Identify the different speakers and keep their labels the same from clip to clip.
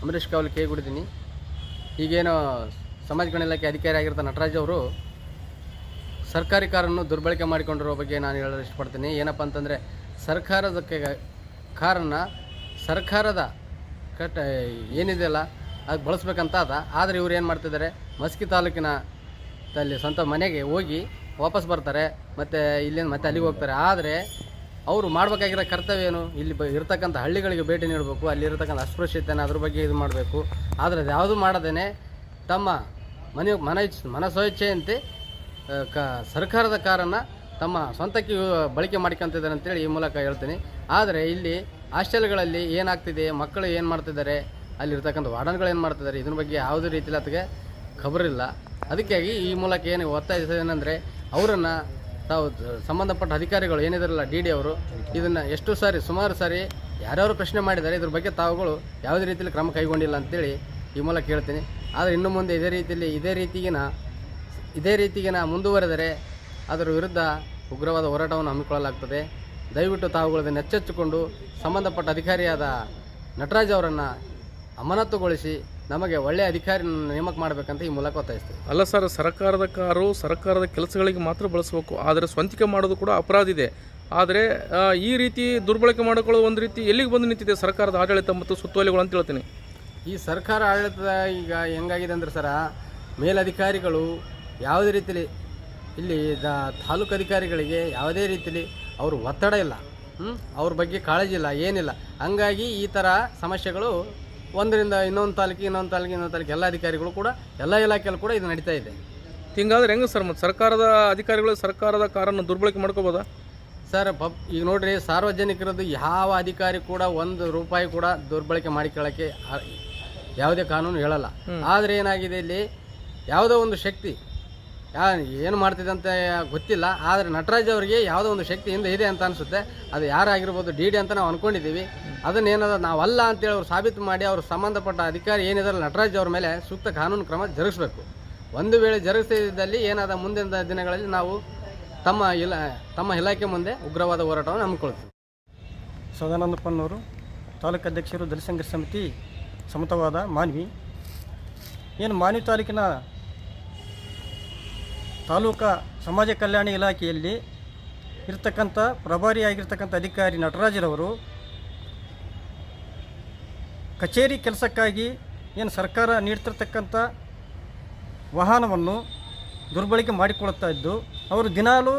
Speaker 1: ಅಂಬರೀಷ್ ಕಾವಲ್ ಕೈ ಕೊಡ್ತೀನಿ ಈಗೇನು ಸಮಾಜ ಕಲ್ಯಾಣ ಇಲಾಖೆ ಅಧಿಕಾರಿ ಆಗಿರ್ತ ನಟರಾಜ್ ಅವರು ಸರ್ಕಾರಿ ಕಾರನ್ನು ದುರ್ಬಳಕೆ ಮಾಡಿಕೊಂಡಿರೋ ಬಗ್ಗೆ ನಾನು ಹೇಳಲು ಇಷ್ಟಪಡ್ತೀನಿ. ಏನಪ್ಪ ಅಂತಂದರೆ ಸರ್ಕಾರದ ಕಾರನ್ನು ಸರ್ಕಾರದ ಕಟ್ಟ ಏನಿದೆಯಲ್ಲ ಅದು ಬಳಸ್ಬೇಕಂತ ಅದ ಆದರೆ ಇವ್ರು ಏನು ಮಾಡ್ತಿದ್ದಾರೆ? ಮಸ್ಕಿ ತಾಲೂಕಿನ ತಲ್ಲಿ ಸ್ವಂತ ಮನೆಗೆ ಹೋಗಿ ವಾಪಸ್ ಬರ್ತಾರೆ. ಮತ್ತು ಇಲ್ಲಿಂದ ಮತ್ತೆ ಅಲ್ಲಿಗೆ ಹೋಗ್ತಾರೆ. ಆದರೆ ಅವರು ಮಾಡಬೇಕಾಗಿರೋ ಕರ್ತವ್ಯ ಏನು? ಇಲ್ಲಿ ಬ ಇರ್ತಕ್ಕಂಥ ಹಳ್ಳಿಗಳಿಗೆ ಭೇಟಿ ನೀಡಬೇಕು, ಅಲ್ಲಿ ಇರತಕ್ಕಂಥ ಅಸ್ಪೃಶ್ಯತೆನ ಅದ್ರ ಬಗ್ಗೆ ಇದು ಮಾಡಬೇಕು. ಆದರೆ ಅದು ಯಾವುದು ಮಾಡದೇನೆ ತಮ್ಮ ಮನೆ, ಮನ ಮನಸ್ವಚ್ಛೆಯಂತೆ ಕ, ಸರ್ಕಾರದ ಕಾರನ್ನು ತಮ್ಮ ಸ್ವಂತಕ್ಕೆ ಬಳಕೆ ಮಾಡ್ಕೊತಿದ್ದಾರೆ ಅಂತೇಳಿ ಈ ಮೂಲಕ ಹೇಳ್ತೀನಿ. ಆದರೆ ಇಲ್ಲಿ ಹಾಸ್ಟೆಲ್ಗಳಲ್ಲಿ ಏನಾಗ್ತಿದೆ? ಮಕ್ಕಳು ಏನು ಮಾಡ್ತಿದ್ದಾರೆ? ಅಲ್ಲಿರ್ತಕ್ಕಂಥ ವಾರ್ಡನ್ಗಳು ಏನು ಮಾಡ್ತಿದ್ದಾರೆ? ಇದ್ರ ಬಗ್ಗೆ ಯಾವುದೇ ರೀತಿಯಲ್ಲಿ ಅದಕ್ಕೆ ಖಬರಿಲ್ಲ ಅದಕ್ಕಾಗಿ ಈ ಮೂಲಕ ಏನು ಒತ್ತಾಯಿಸೋದೇನೆಂದರೆ ಅವರನ್ನು ತಾವು ಸಂಬಂಧಪಟ್ಟ ಅಧಿಕಾರಿಗಳು ಏನಿದ್ರಲ್ಲ, ಡಿ ಡಿ ಅವರು, ಇದನ್ನು ಎಷ್ಟು ಸಾರಿ, ಸುಮಾರು ಸಾರಿ ಯಾರ್ಯಾರು ಪ್ರಶ್ನೆ ಮಾಡಿದ್ದಾರೆ, ಇದ್ರ ಬಗ್ಗೆ ತಾವುಗಳು ಯಾವುದೇ ರೀತಿಯಲ್ಲಿ ಕ್ರಮ ಕೈಗೊಂಡಿಲ್ಲ ಅಂತೇಳಿ ಈ ಮೂಲಕ ಹೇಳ್ತೀನಿ. ಆದರೆ ಇನ್ನು ಮುಂದೆ ಇದೇ ರೀತಿಯಲ್ಲಿ, ಇದೇ ರೀತಿಗಿನ ಇದೇ ರೀತಿಗಿನ ಮುಂದುವರೆದರೆ ಅದರ ವಿರುದ್ಧ ಉಗ್ರವಾದ ಹೋರಾಟವನ್ನು ಹಮ್ಮಿಕೊಳ್ಳಲಾಗ್ತದೆ. ದಯವಿಟ್ಟು ತಾವುಗಳನ್ನು ಎಚ್ಚೆತ್ತುಕೊಂಡು ಸಂಬಂಧಪಟ್ಟ ಅಧಿಕಾರಿಯಾದ ನಟರಾಜ್ ಅವರನ್ನು ಅಮಾನತುಗೊಳಿಸಿ ನಮಗೆ ಒಳ್ಳೆಯ ಅಧಿಕಾರಿ ನೇಮಕ ಮಾಡಬೇಕಂತ ಈ ಮೂಲಕ ಒತ್ತಾಯಿಸ್ತೀವಿ.
Speaker 2: ಅಲ್ಲ ಸರ್ ಸರ್ಕಾರದ ಕಾರು ಸರ್ಕಾರದ ಕೆಲಸಗಳಿಗೆ ಮಾತ್ರ ಬಳಸಬೇಕು. ಆದರೆ ಸ್ವಂತಿಕೆ ಮಾಡೋದು ಕೂಡ ಅಪರಾಧ ಇದೆ. ಆದರೆ ಆ, ಈ ರೀತಿ ದುರ್ಬಳಕೆ ಮಾಡಿಕೊಳ್ಳೋ ಒಂದು ರೀತಿ ಎಲ್ಲಿಗೆ ಬಂದು ನಿಂತಿದೆ ಸರ್ಕಾರದ ಆಡಳಿತ ಮತ್ತು ಸುತ್ತೋಲೆಗಳು ಅಂತ ಹೇಳ್ತೀನಿ.
Speaker 1: ಈ ಸರ್ಕಾರ ಆಡಳಿತದ ಈಗ ಹೆಂಗಾಗಿದೆ ಅಂದ್ರೆ ಸರ ಮೇಲಧಿಕಾರಿಗಳು ಯಾವುದೇ ರೀತಿಲಿ ಇಲ್ಲಿ ದ ತಾಲೂಕು ಅಧಿಕಾರಿಗಳಿಗೆ ಯಾವುದೇ ರೀತಿಲಿ ಅವರು ಒತ್ತಡ ಇಲ್ಲ. ಹ್ಮ್? ಅವ್ರ ಬಗ್ಗೆ ಕಾಳಜಿ ಇಲ್ಲ ಏನಿಲ್ಲ. ಹಂಗಾಗಿ ಈ ಥರ ಸಮಸ್ಯೆಗಳು ಒಂದರಿಂದ ಇನ್ನೊಂದು ತಾಲೂಕು ಇನ್ನೊಂದು ತಾಲೂಕು ಇನ್ನೊಂದು ತಾಲೂಕು ಎಲ್ಲ ಅಧಿಕಾರಿಗಳು ಕೂಡ ಎಲ್ಲ ಇಲಾಖೆಯಲ್ಲೂ ಕೂಡ ಇದು ನಡೀತಾ ಇದೆ.
Speaker 2: ಹಿಂಗಾದ್ರೆ ಹೆಂಗೆ ಸರ್ ಮತ್ತು ಸರ್ಕಾರದ ಅಧಿಕಾರಿಗಳು ಸರ್ಕಾರದ ಕಾರನ್ನು ದುರ್ಬಳಕೆ ಮಾಡ್ಕೋಬೋದಾ?
Speaker 1: ಸರ್ ಪಬ್ ಈಗ ನೋಡ್ರಿ ಸಾರ್ವಜನಿಕರದ್ದು ಯಾವ ಅಧಿಕಾರಿ ಕೂಡ ಒಂದು ರೂಪಾಯಿ ಕೂಡ ದುರ್ಬಳಕೆ ಮಾಡಿಕೊಳ್ಳೋಕ್ಕೆ ಯಾವುದೇ ಕಾನೂನು ಹೇಳಲ್ಲ. ಆದರೆ ಏನಾಗಿದೆ ಇಲ್ಲಿ ಯಾವುದೋ ಒಂದು ಶಕ್ತಿ ಯಾ ಏನು ಮಾಡ್ತಿದೆ ಅಂತ ಗೊತ್ತಿಲ್ಲ ಆದರೆ ನಟರಾಜ್ ಅವರಿಗೆ ಯಾವುದೋ ಒಂದು ಶಕ್ತಿ ಹಿಂದೆ ಇದೆ ಅಂತ ಅನಿಸುತ್ತೆ. ಅದು ಯಾರಾಗಿರ್ಬೋದು ಡಿ ಡಿ ಅಂತ ನಾವು ಅಂದ್ಕೊಂಡಿದ್ದೀವಿ ಅದನ್ನೇನದ, ನಾವಲ್ಲ ಅಂತೇಳಿ ಅವ್ರು ಸಾಬೀತು ಮಾಡಿ ಅವ್ರು ಸಂಬಂಧಪಟ್ಟ ಅಧಿಕಾರಿ ಏನಿದಾರೆ ನಟರಾಜ್ ಅವ್ರ ಮೇಲೆ ಸೂಕ್ತ ಕಾನೂನು ಕ್ರಮ ಜರುಗಿಸಬೇಕು. ಒಂದು ವೇಳೆ ಜರುಗಿಸಿದಲ್ಲಿ ಏನಾದ ಮುಂದಿನ ದಿನಗಳಲ್ಲಿ ನಾವು ತಮ್ಮ ಇಲ, ತಮ್ಮ ಇಲಾಖೆ ಮುಂದೆ ಉಗ್ರವಾದ ಹೋರಾಟವನ್ನು ಹಮ್ಮಿಕೊಳ್ತೀವಿ
Speaker 3: ಸದಾನಂದಪ್ಪನವರು, ತಾಲೂಕು ಅಧ್ಯಕ್ಷರು ದಲಿತ ಸಮಿತಿ ಸಮತವಾದ ಮಾನ್ವಿ. ಏನು ಮಾನ್ವಿ ತಾಲೂಕಿನ ತಾಲೂಕಾ ಸಮಾಜ ಕಲ್ಯಾಣ ಇಲಾಖೆಯಲ್ಲಿ ಇರ್ತಕ್ಕಂಥ ಪ್ರಭಾರಿಯಾಗಿರ್ತಕ್ಕಂಥ ಅಧಿಕಾರಿ ನಟರಾಜರವರು ಕಚೇರಿ ಕೆಲಸಕ್ಕಾಗಿ ಏನು ಸರ್ಕಾರ ನೀಡ್ತಿರ್ತಕ್ಕಂಥ ವಾಹನವನ್ನು ದುರ್ಬಳಕೆ ಮಾಡಿಕೊಳ್ತಾ ಇದ್ದು, ಅವರು ದಿನಾಲೂ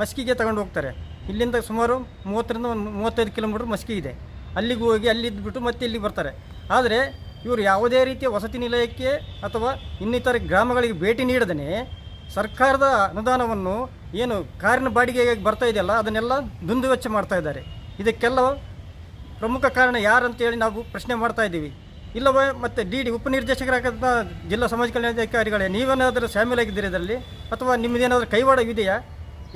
Speaker 3: ಮಸ್ಕಿಗೆ ತಗೊಂಡು ಹೋಗ್ತಾರೆ. ಇಲ್ಲಿಂದ ಸುಮಾರು ಮೂವತ್ತರಿಂದ ಒಂದು ಮೂವತ್ತೈದು ಕಿಲೋಮೀಟ್ರ್ ಮಸ್ಕಿ ಇದೆ. ಅಲ್ಲಿಗೆ ಹೋಗಿ ಅಲ್ಲಿ ಬಿಟ್ಟು ಮತ್ತೆ ಇಲ್ಲಿಗೆ ಬರ್ತಾರೆ. ಆದರೆ ಇವರು ಯಾವುದೇ ರೀತಿಯ ವಸತಿ ನಿಲಯಕ್ಕೆ ಅಥವಾ ಇನ್ನಿತರ ಗ್ರಾಮಗಳಿಗೆ ಭೇಟಿ ನೀಡದೇ ಸರ್ಕಾರದ ಅನುದಾನವನ್ನು ಏನು ಕಾರಿನ ಬಾಡಿಗೆಗೆ ಬರ್ತಾ ಇದೆಯಲ್ಲ, ಅದನ್ನೆಲ್ಲ ದುಂದುವೆಚ್ಚ ಮಾಡ್ತಾ ಇದ್ದಾರೆ. ಇದಕ್ಕೆಲ್ಲ ಪ್ರಮುಖ ಕಾರಣ ಯಾರಂತೇಳಿ ನಾವು ಪ್ರಶ್ನೆ ಮಾಡ್ತಾ ಇದ್ದೀವಿ. ಇಲ್ಲವೇ ಮತ್ತು ಡಿ ಡಿ ಉಪನಿರ್ದೇಶಕರಾಗಂಥ ಜಿಲ್ಲಾ ಸಮಾಜ ಕಲ್ಯಾಣಾಧಿಕಾರಿಗಳೇ ನೀವೇನಾದರೂ ಶಾಮೀಲಾಗಿದ್ದೀರಿ ಇದರಲ್ಲಿ? ಅಥವಾ ನಿಮ್ಮದೇನಾದರೂ ಕೈವಾಡವಿದೆಯಾ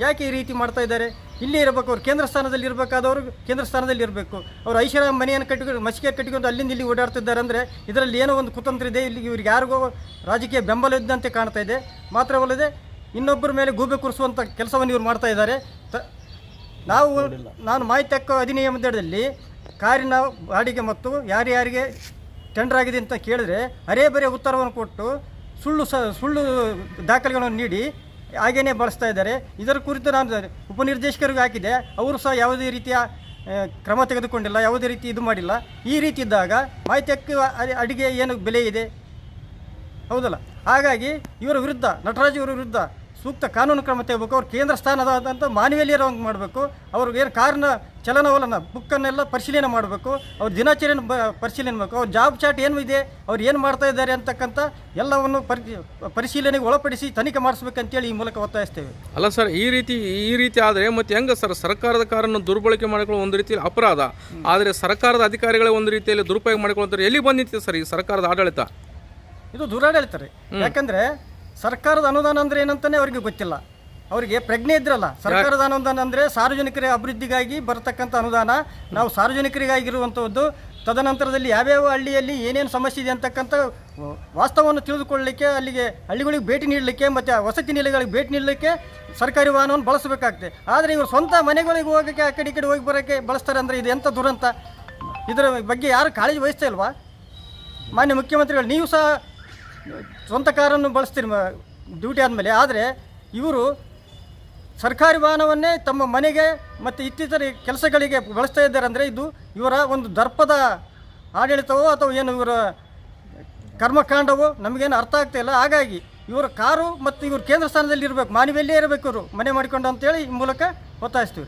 Speaker 3: ಯಾಕೆ ಈ ರೀತಿ ಮಾಡ್ತಾ ಇದ್ದಾರೆ? ಇಲ್ಲೇ ಇರಬೇಕು, ಅವ್ರು ಕೇಂದ್ರ ಸ್ಥಾನದಲ್ಲಿ ಇರಬೇಕಾದವರು ಕೇಂದ್ರ ಸ್ಥಾನದಲ್ಲಿ ಇರಬೇಕು. ಅವರು ಐಷಾರಾಮ್ ಮನೆಯನ್ನು ಕಟ್ಟಿಕೊಂಡು ಮಸಿಗೆ ಕಟ್ಟಿಕೊಂಡು ಅಲ್ಲಿಂದ ಇಲ್ಲಿ ಓಡಾಡ್ತಿದ್ದಾರೆ ಅಂದರೆ ಇದರಲ್ಲಿ ಏನೋ ಒಂದು ಕುತಂತ್ರ ಇದೆ, ಇಲ್ಲಿ ಇವ್ರಿಗೆ ಯಾರಿಗೋ ರಾಜಕೀಯ ಬೆಂಬಲ ಇದ್ದಂತೆ ಕಾಣ್ತಾ ಇದೆ. ಮಾತ್ರವಲ್ಲದೆ ಇನ್ನೊಬ್ಬರ ಮೇಲೆ ಗೂಬೆ ಕೂರಿಸುವಂಥ ಕೆಲಸವನ್ನು ಇವ್ರು ಮಾಡ್ತಾ ಇದ್ದಾರೆ. ನಾವು ನಾನು ಮಾಹಿತಿ ಹಕ್ಕು ಅಧಿನಿಯಮದಲ್ಲಿ ಕಾರಿನ ಬಾಡಿಗೆ ಮತ್ತು ಯಾರ್ಯಾರಿಗೆ ಟೆಂಡರ್ ಆಗಿದೆ ಅಂತ ಕೇಳಿದ್ರೆ ಅರೇ ಬರೇ ಉತ್ತರವನ್ನು ಕೊಟ್ಟು ಸುಳ್ಳು ಸ ಸುಳ್ಳು ದಾಖಲೆಗಳನ್ನು ನೀಡಿ ಹಾಗೇನೇ ಬಳಸ್ತಾ ಇದ್ದಾರೆ. ಇದರ ಕುರಿತು ನಾನು ಉಪನಿರ್ದೇಶಕರಿಗೆ ಹಾಕಿದೆ. ಅವರು ಸಹ ಯಾವುದೇ ರೀತಿಯ ಕ್ರಮ ತೆಗೆದುಕೊಂಡಿಲ್ಲ ಯಾವುದೇ ರೀತಿ ಇದು ಮಾಡಿಲ್ಲ. ಈ ರೀತಿ ಇದ್ದಾಗ ಮಾಹಿತಿ ಹಕ್ಕು ಅಡಿಗೆ ಏನು ಬೆಲೆ ಇದೆ? ಹೌದಲ್ಲ? ಹಾಗಾಗಿ ಇವರ ವಿರುದ್ಧ ನಟರಾಜ್ ಇವರ ವಿರುದ್ಧ ಸೂಕ್ತ ಕಾನೂನು ಕ್ರಮ ತೆಗೆಬೇಕು ಅವ್ರು ಕೇಂದ್ರ ಸ್ಥಾನದಾದಂಥ ಮಾನವೀಯಲ್ಲಿ ಹಂಗೆ ಮಾಡಬೇಕು. ಅವ್ರಿಗೆ ಏನು ಕಾರಣ ಚಲನವಲನ ಬುಕ್ಕನ್ನೆಲ್ಲ ಪರಿಶೀಲನೆ ಮಾಡಬೇಕು ಅವ್ರ ದಿನಾಚರಣೆ ಪರಿಶೀಲನೆ ಮಾಡಬೇಕು. ಅವ್ರ ಜಾಬ್ ಚಾಟ್ ಏನು ಇದೆ ಅವ್ರು ಏನು ಮಾಡ್ತಾ ಇದ್ದಾರೆ ಅಂತಕ್ಕಂಥ ಎಲ್ಲವನ್ನು ಪರಿ ಪರಿಶೀಲನೆಗೆ ಒಳಪಡಿಸಿ ತನಿಖೆ ಮಾಡಿಸ್ಬೇಕಂತೇಳಿ ಈ ಮೂಲಕ ಒತ್ತಾಯಿಸ್ತೇವೆ.
Speaker 2: ಅಲ್ಲ ಸರ್ ಈ ರೀತಿ ಈ ರೀತಿ ಆದರೆ ಮತ್ತು ಹೆಂಗೆ ಸರ್ ಸರ್ಕಾರದ ಕಾರನ್ನು ದುರ್ಬಳಕೆ ಮಾಡಿಕೊಳ್ಳೋ ಒಂದು ರೀತಿಯಲ್ಲಿ ಅಪರಾಧ? ಆದರೆ ಸರ್ಕಾರದ ಅಧಿಕಾರಿಗಳೇ ಒಂದು ರೀತಿಯಲ್ಲಿ ದುರುಪಯೋಗ ಮಾಡಿಕೊಳ್ಳುತ್ತಾರೆ ಎಲ್ಲಿ ಬಂದಿತ್ತು ಸರ್ ಈ ಸರ್ಕಾರದ ಆಡಳಿತ?
Speaker 3: ಇದು ದುರಾಡಳಿತ ರೀ. ಯಾಕಂದ್ರೆ ಸರ್ಕಾರದ ಅನುದಾನ ಅಂದರೆ ಏನಂತಾನೆ ಅವರಿಗೆ ಗೊತ್ತಿಲ್ಲ. ಅವರಿಗೆ ಪ್ರಜ್ಞೆ ಇದ್ರಲ್ಲ. ಸರ್ಕಾರದ ಅನುದಾನ ಅಂದರೆ ಸಾರ್ವಜನಿಕರ ಅಭಿವೃದ್ಧಿಗಾಗಿ ಬರತಕ್ಕಂಥ ಅನುದಾನ. ನಾವು ಸಾರ್ವಜನಿಕರಿಗಾಗಿರುವಂಥದ್ದು, ತದನಂತರದಲ್ಲಿ ಯಾವ್ಯಾವ ಹಳ್ಳಿಯಲ್ಲಿ ಏನೇನು ಸಮಸ್ಯೆ ಇದೆ ಅಂತಕ್ಕಂಥ ವಾಸ್ತವವನ್ನು ತಿಳಿದುಕೊಳ್ಳಲಿಕ್ಕೆ ಅಲ್ಲಿಗೆ ಹಳ್ಳಿಗಳಿಗೆ ಭೇಟಿ ನೀಡಲಿಕ್ಕೆ ಮತ್ತು ವಸತಿ ನಿಲಯಗಳಿಗೆ ಭೇಟಿ ನೀಡಲಿಕ್ಕೆ ಸರ್ಕಾರಿ ವಾಹನವನ್ನು ಬಳಸಬೇಕಾಗ್ತದೆ. ಆದರೆ ಇವರು ಸ್ವಂತ ಮನೆಗಳಿಗೆ ಹೋಗೋಕ್ಕೆ, ಆ ಕಡೆ ಈ ಕಡೆ ಹೋಗಿ ಬರೋಕ್ಕೆ ಬಳಸ್ತಾರೆ ಅಂದರೆ ಇದು ಎಂಥ ದುರಂತ? ಇದರ ಬಗ್ಗೆ ಯಾರು ಕಾಳಜಿ ವಹಿಸ್ತಾ ಇಲ್ವಾ? ಮಾನ್ಯ ಮುಖ್ಯಮಂತ್ರಿಗಳು, ನೀವು ಸಹ ಸ್ವಂತ ಕಾರನ್ನು ಬಳಸ್ತೀರಿ ಡ್ಯೂಟಿ ಆದಮೇಲೆ. ಆದರೆ ಇವರು ಸರ್ಕಾರಿ ವಾಹನವನ್ನೇ ತಮ್ಮ ಮನೆಗೆ ಮತ್ತು ಇತ್ತೀಚರ ಕೆಲಸಗಳಿಗೆ ಬಳಸ್ತಾ ಇದ್ದಾರೆ ಅಂದರೆ ಇದು ಇವರ ಒಂದು ದರ್ಪದ ಆಡಳಿತವೋ ಅಥವಾ ಏನು ಇವರ ಕರ್ಮಕಾಂಡವೋ ನಮಗೇನು ಅರ್ಥ ಆಗ್ತಾ ಇಲ್ಲ. ಹಾಗಾಗಿ ಇವರ ಕಾರು ಮತ್ತು ಇವರು ಕೇಂದ್ರ ಸ್ಥಾನದಲ್ಲಿ ಇರಬೇಕು. ಮಾನವಿಯಲ್ಲೇ ಇರಬೇಕು ಇವರು. ಮನೆ ಮಾಡಿಕೊಂಡು ಅಂತೇಳಿ ಈ ಮೂಲಕ ಒತ್ತಾಯಿಸ್ತೀವಿ.